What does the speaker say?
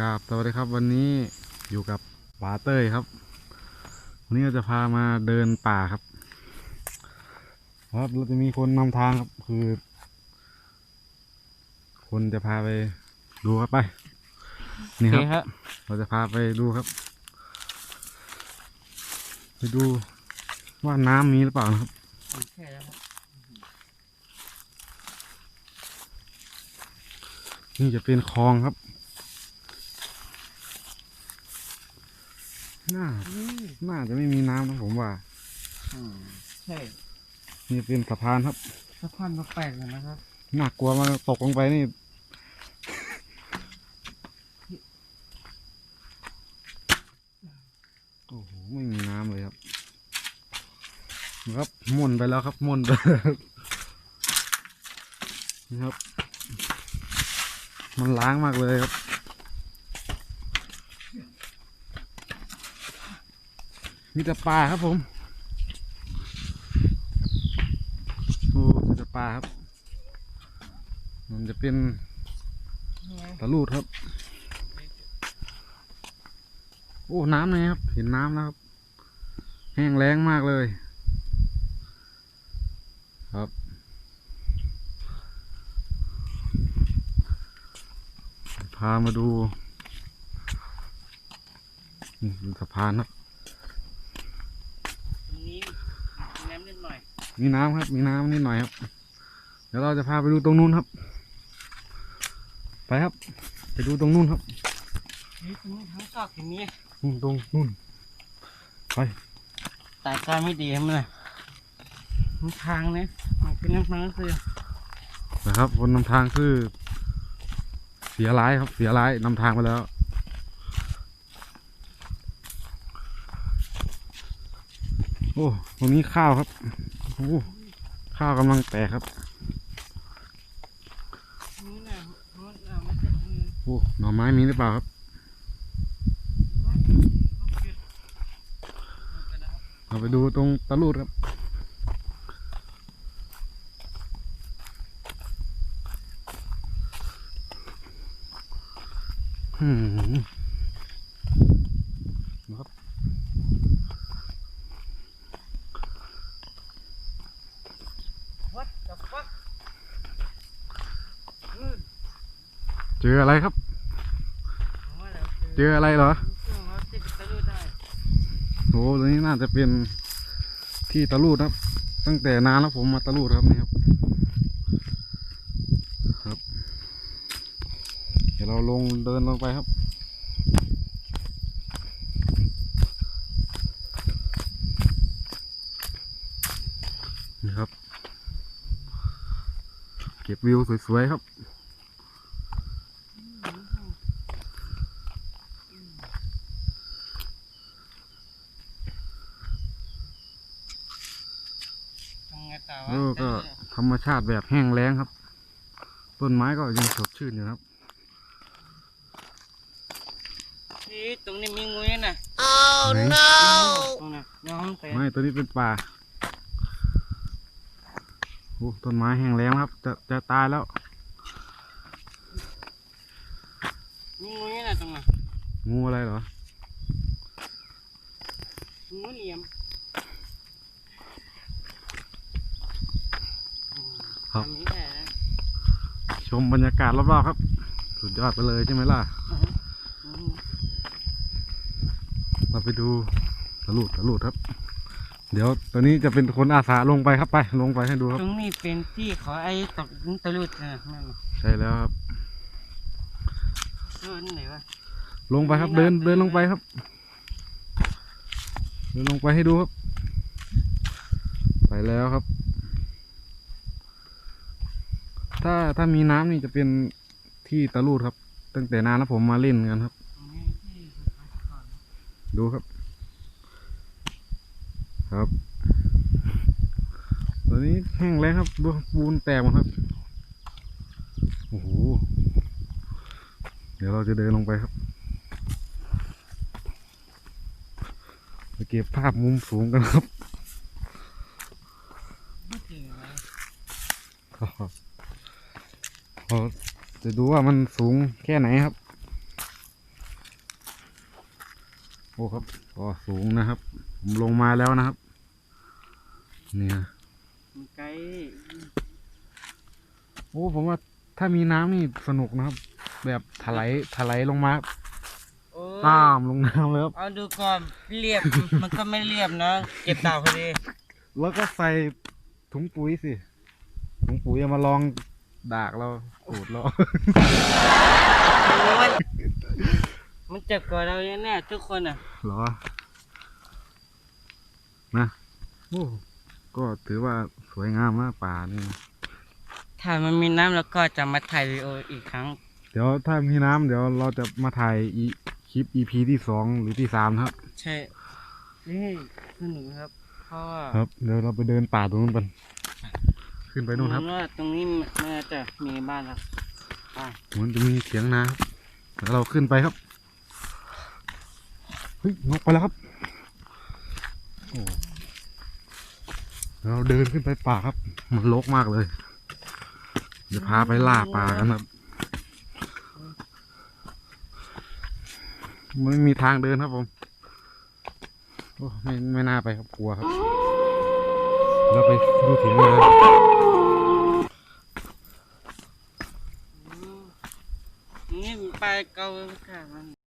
ครับสวัสดีครับวันนี้อยู่กับปาเต้ยครับ วันนี้เราจะพามาเดินป่าครับครับเราจะมีคนนำทางครับคือ คนจะพาไปดูครับไป นี่ครับครับเราจะพาไปดูครับ ไปดูว่าน้ำมีหรือเปล่านะครับใช่แล้วครับนี่จะเป็นคลองครับ น่า น่าจะไม่มีน้ำนะผมว่า อืมใช่นี่เป็นสะพานครับ สะพานแปลกๆเลยนะครับ น่ากลัวมากตกลงไปนี่ โอ้โห ไม่มีน้ำเลยครับ ครับม่วนไปแล้วครับม่วนไปแล้วนี่ครับ มันล้างมากเลยครับ มีแต่ปลาครับผมโอ้มีแต่ปลาครับ มันจะเป็นตะลูดครับ โอ้ น้ำเลยครับ เห็นน้ำแล้วครับ แห้งแล้งมากเลย ครับพามาดูนี่ดูสะพานครับ ตรงนี้น้ำนิดหน่อย มีน้ำครับ มีน้ำนิดหน่อยครับ เดี๋ยวเราจะพาไปดูตรงนู้นครับ ไปครับ ไปดูตรงนู้นครับเฮ้ยตรงนี้ทั้งซอกอย่างนี้นู่นตรงนู่นตายกายไม่ดีครับมันมันทางเนี่ยมันเป็นน้ำทางก็คือนะครับคนนำทางคือ เสียร้ายครับ เสียร้ายนำทางไปแล้วโอ้ตรงนี้ข้าวครับโอ้ ข้าวกำลังแตกครับนี่นะมันอะไม่ใช่ตรงนี้โอ้หน่อไม้มีหรือเปล่าครับเราไปดูตรงตะลูดครับอืมนะครับ วัดกับฟัก เจออะไรครับ เจออะไรเหรอเครื่องรถที่ตะลุได้โอ้ตัวนี้น่าจะเป็นที่ตะลูดครับ ตั้งแต่นานแล้วผมมาตะลูดครับนี่ครับครับ เดี๋ยวเราลงเดินลงไปครับนี่ครับ เก็บวิวสวยๆครับ ทางไงต่อเออก็ธรรมชาติแบบแห้งแล้งครับ ต้นไม้ก็ยังสดชื่นอยู่ครับนี่ตรงนี้มีงูนะไหนตรงนี้ย้อนไปไม่ตัวนี้เป็นป่าโอ้ต้นไม้แห้งแล้งครับ จะจะตายแล้วมีงูนะตรงนั้นงูอะไรเหรองูเหลี่ยม ครับทำนี้แหละนะชมบรรยากาศรอบๆครับ สุดยอดไปเลยใช่ไหมล่ะอืมเราไปดูตะลุดตะลุดครับ เดี๋ยวตอนนี้จะเป็นคนอาสาลงไปครับไป ลงไปให้ดูครับ ตรงนี้เป็นที่ขอไอ้ตกตะลุดนะนั่นใช่แล้วครับเออนี่ไหนวะลงไปครับ เดินเดินลงไปครับ เดินลงไปให้ดูครับ ไปแล้วครับ ถ้าถ้ามีน้ำนี่จะเป็นที่ตะลูดครับ ตั้งแต่นานแล้วผมมาเล่นกันครับ ดูครับ ครับตอนนี้แห้งแล้งครับดูปูนแตกหมดครับโอ้โหเดี๋ยวเราจะเดินลงไปครับไปเก็บภาพมุมสูงกันครับไม่ เจออะไรเราจะดูว่ามันสูงแค่ไหนครับอ้ครับก็สูงนะครับ ผมลงมาแล้วนะครับ เนี่ยมันไกลโอ้ผมว่าถ้ามีน้ำนี่สนุกนะครับ แบบถลายถลายลงมาโอ้ตามลงน้ำเลยครับเอาดูก่อนเรียบมันก็ไม่เรียบนะ เก็บดาวพอดี แล้วก็ใส่ถุงปุ๋ยสิถุงปุ๋ยเอามาลอง ดากเราขูดเรามันมันเจ็บกว่าเราแน่ๆทุกคนอะเหรอ นะโอ้ก็ถือว่าสวยงามมากป่านี่ถ้ามันมีน้ำแล้วก็จะมาถ่ายวีดีโออีกครั้ง เดี๋ยวถ้ามีน้ำเดี๋ยวเราจะมาถ่ายอีคลิป EP ที่สองหรือที่สามนะครับ ใช่นี่สนุกครับ เพราะว่าครับ เดี๋ยวเราไปเดินป่าตรงนู้นกัน ขึ้นไปนู่นครับเหมือว่าตรงนี้มันน่าจะมีบ้านครับไปเหมือนจะมีเสียงนาครับแล้วเราขึ้นไปครับ เฮ้ยนกไปแล้วครับโอ้เดี๋ยวเราเดินขึ้นไปป่าครับ มันรกมากเลย เดี๋ยวพาไปล่าปลากันครับ ไม่มีทางเดินครับผมโอ้ไม่ไม่น่าไปครับกลัวครับ เราไปดูเถียงนา อืมนี่ไป เกาค่ะ